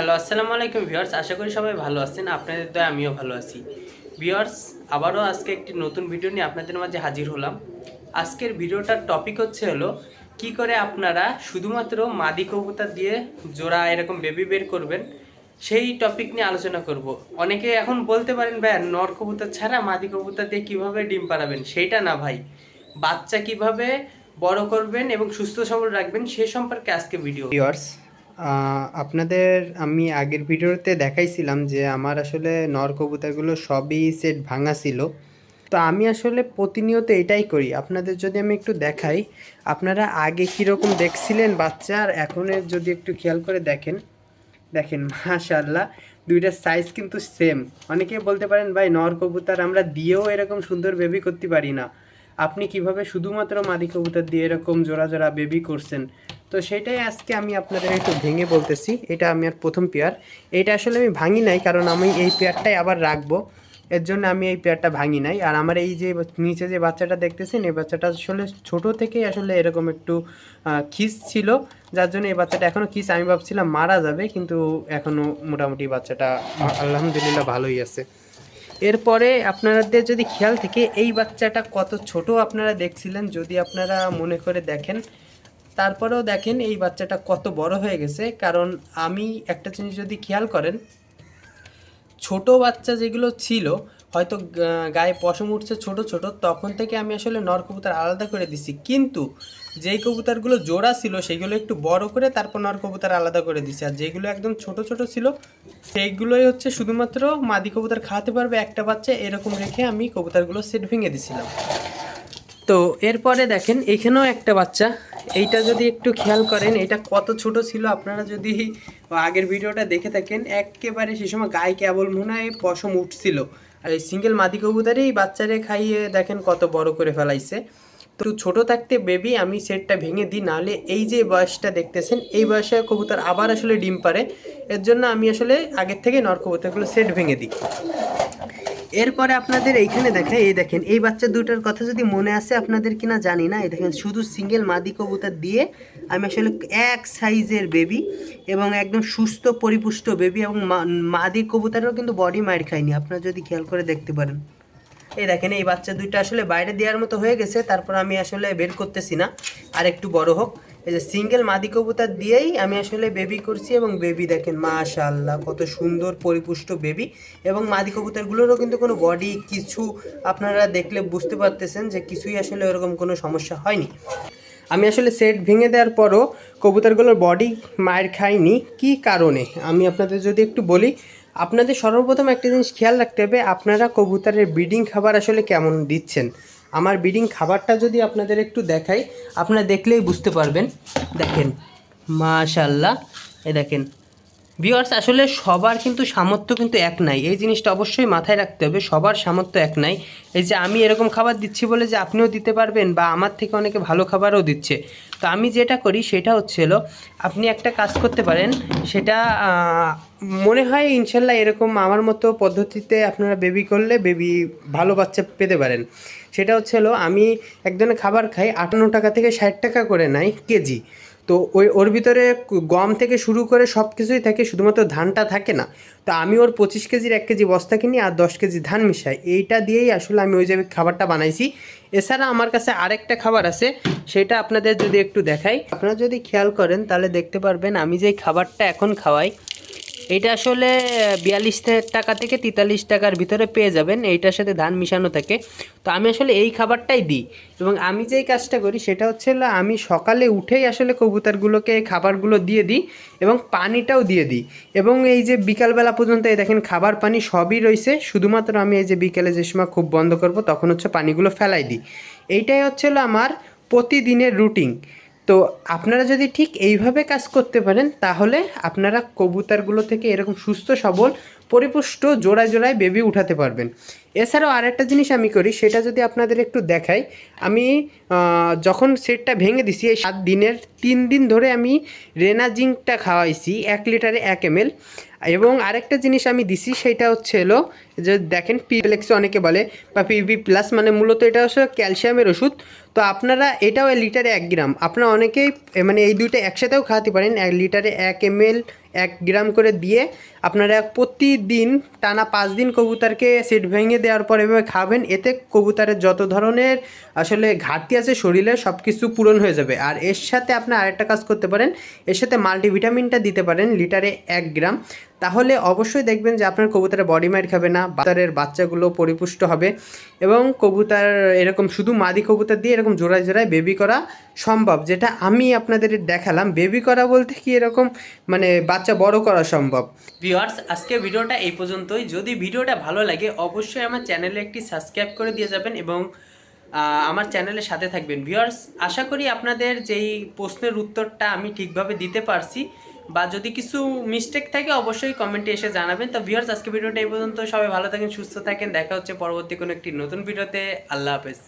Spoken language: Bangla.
হ্যালো, আসসালামু আলাইকুম ভিউয়ার্স, আশা করি সবাই ভালো আছেন, আপনাদের দয়া, আমিও ভালো আছি। ভিউয়ার্স, আবারও আজকে একটি নতুন ভিডিও নিয়ে আপনাদের মাঝে হাজির হলাম। আজকের ভিডিওটার টপিক হচ্ছে হলো, কি করে আপনারা শুধুমাত্র মাদি কবুতর দিয়ে জোড়া এরকম বেবি বের করবেন, সেই টপিক নিয়ে আলোচনা করব। অনেকে এখন বলতে পারেন, ভাই, নর কবুতর ছাড়া মাদি কবুতর দিয়ে কীভাবে ডিম পাড়াবেন? সেইটা না, ভাই। বাচ্চা কীভাবে বড় করবেন এবং সুস্থ সবল রাখবেন, সে সম্পর্কে আজকে ভিডিও। ভিউয়ার্স আপনাদের আমি আগের ভিডিওতে দেখাইছিলাম যে আমার আসলে নর কবুতরগুলো সবই সেট ভাঙা ছিল। তো আমি আসলে প্রতিনিয়ত এটাই করি। আপনাদের যদি আমি একটু দেখাই, আপনারা আগে কীরকম দেখছিলেন বাচ্চা? আর এখনের যদি একটু খেয়াল করে দেখেন দেখেন মাশাল্লাহ দুইটার সাইজ কিন্তু সেম অনেকে বলতে পারেন, ভাই, নর কবুতর আমরা দিয়েও এরকম সুন্দর বেবি করতে পারি না। আপনি কীভাবে শুধুমাত্র মাদি কবুতর দিয়ে এরকম জোড়া জোড়া বেবি করছেন? তো সেটাই আজকে আমি আপনাদের একটু ভেঙে বলতেছি। এটা আমি আর প্রথম পেয়ার। এটা আসলে আমি ভাঙি নাই, কারণ আমি এই পেয়ারটাই আবার রাখব। এর জন্য আমি এই পেয়ারটা ভাঙি নাই। আর আমার এই যে নিচে যে বাচ্চাটা দেখতেছেন, এই বাচ্চাটা আসলে ছোট থেকেই আসলে এরকম একটু খিস ছিল। যার জন্য এই বাচ্চাটা এখনও খিস। আমি ভাবছিলাম মারা যাবে, কিন্তু এখনও মোটামুটি বাচ্চাটা আলহামদুলিল্লাহ ভালোই আছে। এরপরে আপনাদের যদি খেয়াল থেকে, এই বাচ্চাটা কত ছোট আপনারা দেখছিলেন। যদি আপনারা মনে করে দেখেন তারপরেও দেখেন এই বাচ্চাটা কত বড় হয়ে গেছে। কারণ আমি একটা জিনিস যদি খেয়াল করেন, ছোট বাচ্চা যেগুলো ছিল, হয়তো গায়ে পশম উঠছে ছোট ছোট, তখন থেকে আমি আসলে নর কবুতর আলাদা করে দিছি। কিন্তু যেই কবুতরগুলো জোড়া ছিল সেগুলো একটু বড় করে তারপর নর কবুতর আলাদা করে দিছি। আর যেগুলো একদম ছোট ছোট ছিল, সেইগুলোই হচ্ছে শুধুমাত্র মাদি কবুতর খাওয়াতে পারবে একটা বাচ্চা, এরকম রেখে আমি কবুতরগুলো সেট ভেঙে দিছিলাম। তো এরপরে দেখেন, এখানেও একটা বাচ্চা এইটা যদি একটু খেয়াল করেন, এটা কত ছোট ছিল আপনারা যদি আগের ভিডিওটা দেখে থাকেন, একেবারে সে সময় গায়ে কেবল মনে হয় পশম উঠছিল। আর এই সিঙ্গেল মাদি কবুতারই বাচ্চারে খাইয়ে দেখেন কত বড় করে ফেলাইছে। তো ছোট থাকতে বেবি আমি সেটটা ভেঙে দিই, নাহলে এই যে বয়সটা দেখতেছেন, এই বয়সে কবুতর আবার আসলে ডিম পারে এর জন্য আমি আসলে আগের থেকে নর কবুতরগুলো সেট ভেঙে দিই। এরপরে আপনাদের এইখানে দেখে এই দেখেন, এই বাচ্চা দুটার কথা যদি মনে আসে আপনাদের কিনা জানি না, এই দেখেন, শুধু সিঙ্গেল মাদি কবুতর দিয়ে আমি আসলে এক সাইজের বেবি এবং একদম সুস্থ, পরিপুষ্ট বেবি এবং মাদি কবুতরেরও কিন্তু বডি মার খায়নি আপনারা যদি খেয়াল করে দেখতে পারেন। এই দেখেন, এই বাচ্চা দুইটা আসলে বাইরে দেওয়ার মতো হয়ে গেছে, তারপর আমি আসলে বের করতেছি না, আর একটু বড় হোক। এই যে সিঙ্গেল মাদি কবুতর দিয়েই আমি আসলে বেবি করছি এবং বেবি দেখেন, মাশাআল্লাহ, কত সুন্দর পরিপুষ্ট বেবি এবং মাদি কবুতরগুলোরও কিন্তু কোনো বডি কিছু আপনারা দেখলে বুঝতে পারতেছেন যে কিছুই আসলে ওরকম কোনো সমস্যা হয়নি। আমি আসলে সেট ভেঙে দেওয়ার পরও কবুতরগুলোর বডি মায়ের খায়নি কি কারণে? আমি আপনাদের যদি একটু বলি, আপনাদের সর্বপ্রথম একটা জিনিস খেয়াল রাখতে হবে, আপনারা কবুতরের ব্রিডিং খাবার আসলে কেমন দিচ্ছেন? আমার ব্রিডিং খাবারটা যদি আপনাদের একটু দেখাই, আপনারা দেখলেই বুঝতে পারবেন। দেখেন মাশাল্লাহ এ দেখেন। ভিউয়ার্স আসলে সবার কিন্তু সামর্থ্য কিন্তু এক নাই। এই জিনিসটা অবশ্যই মাথায় রাখতে হবে, সবার সামর্থ্য এক নাই। এই যে আমি এরকম খাবার দিচ্ছি বলে যে আপনিও দিতে পারবেন বা আমার থেকে অনেকে ভালো খাবারও দিচ্ছে। তো আমি যেটা করি, সেটা হচ্ছে হলো, আপনি একটা কাজ করতে পারেন, সেটা মনে হয় ইনশাল্লাহ এরকম আমার মতো পদ্ধতিতে আপনারা বেবি করলে বেবি ভালো বাচ্চা পেতে পারেন। সেটা হচ্ছে আমি এক ধরনের খাবার খাই আটান্ন টাকা থেকে ষাট টাকা করে নাই কেজি। তো ওই, ওর ভিতরে গম থেকে শুরু করে সব কিছুই থাকে, শুধুমাত্র ধানটা থাকে না। তো আমি ওর পঁচিশ কেজির এক কেজি বস্তা কিনি আর দশ কেজি ধান মিশাই। এইটা দিয়েই আসলে আমি ওই যে খাবারটা বানাইছি। এছাড়া আমার কাছে আরেকটা খাবার আছে, সেটা আপনাদের যদি একটু দেখাই। আপনারা যদি খেয়াল করেন, তাহলে দেখতে পারবেন আমি যে খাবারটা এখন খাওয়াই এটা আসলে বিয়াল্লিশ টাকা থেকে তেতাল্লিশ টাকার ভিতরে পেয়ে যাবেন। এইটার সাথে ধান মিশানো থাকে। তো আমি আসলে এই খাবারটাই দিই। এবং আমি যেই কাজটা করি, সেটা হচ্ছে আমি সকালে উঠেই আসলে কবুতরগুলোকে খাবারগুলো দিয়ে দিই এবং পানিটাও দিয়ে দিই। এবং এই যে বিকালবেলা পর্যন্ত এই দেখেন খাবার পানি সবই রয়েছে শুধুমাত্র আমি এই যে বিকেলে যে সময় খুব বন্ধ করব, তখন হচ্ছে পানিগুলো ফেলাই দিই। এইটাই হচ্ছে আমার প্রতিদিনের রুটিন। তো আপনারা যদি ঠিক এইভাবে কাজ করতে পারেন, তাহলে আপনারা কবুতারগুলো থেকে এরকম সুস্থ সবল পরিপুষ্ট জোড়ায় জোড়ায় বেবি উঠাতে পারবেন। এছাড়াও আরেকটা জিনিস আমি করি, সেটা যদি আপনাদের একটু দেখাই, আমি যখন সেটটা ভেঙে দিছি, এই সাত দিনের, তিন দিন ধরে আমি রেনাজিংটা খাওয়াইছি, এক লিটারে এক এম এবং আরেকটা জিনিস আমি দিছি, সেটা হচ্ছে হলো, যে দেখেন পিপ্লেক্স অনেকে বলে, বা পিবি প্লাস মানে মূলত এটা হচ্ছে ক্যালসিয়ামের ওষুধ। তো আপনারা এটাও লিটারে এক গ্রাম। আপনারা অনেকেই মানে এই দুইটা একসাথেও খাওয়াতে পারেন, এক লিটারে এক এম এক গ্রাম করে দিয়ে আপনারা প্রতিদিন টানা পাঁচ দিন কবুতরকে সিট ভেঙে দেওয়ার পর এভাবে খাবেন। এতে কবুতরের যত ধরনের আসলে ঘাটতি আছে শরীরে সব কিছু পূরণ হয়ে যাবে। আর এর সাথে আপনি আরেকটা কাজ করতে পারেন। এর সাথে মাল্টিভিটামিনটা দিতে পারেন, লিটারে এক গ্রাম। তাহলে অবশ্যই দেখবেন যে আপনার কবুতরের বডি মাইর খাবে না বাচ্চারের বাচ্চাগুলো পরিপুষ্ট হবে এবং কবুতর এরকম শুধু মাদি কবুতর দিয়ে এরকম জোড়ায় জোড়ায় বেবি করা সম্ভব, যেটা আমি আপনাদের দেখালাম। বেবি করা বলতে কি এরকম? মানে বাচ্চা বড় করা সম্ভব। ভিউয়ার্স, আজকে ভিডিওটা এই পর্যন্তই। যদি ভিডিওটা ভালো লাগে, অবশ্যই আমার চ্যানেলে একটি সাবস্ক্রাইব করে দিয়ে যাবেন এবং আমার চ্যানেলের সাথে থাকবেন। ভিউয়ার্স, আশা করি আপনাদের যেই প্রশ্নের উত্তরটা আমি ঠিকভাবে দিতে পারছি। বা যদি কিছু মিস্টেক থাকে, অবশ্যই কমেন্টে এসে জানাবেন। তো ভিউয়ার্স আজকে ভিডিওটা এই পর্যন্ত। সবাই ভালো থাকেন, সুস্থ থাকেন। দেখা হচ্ছে পরবর্তী কোনো একটি নতুন ভিডিওতে। আল্লাহ হাফেজ।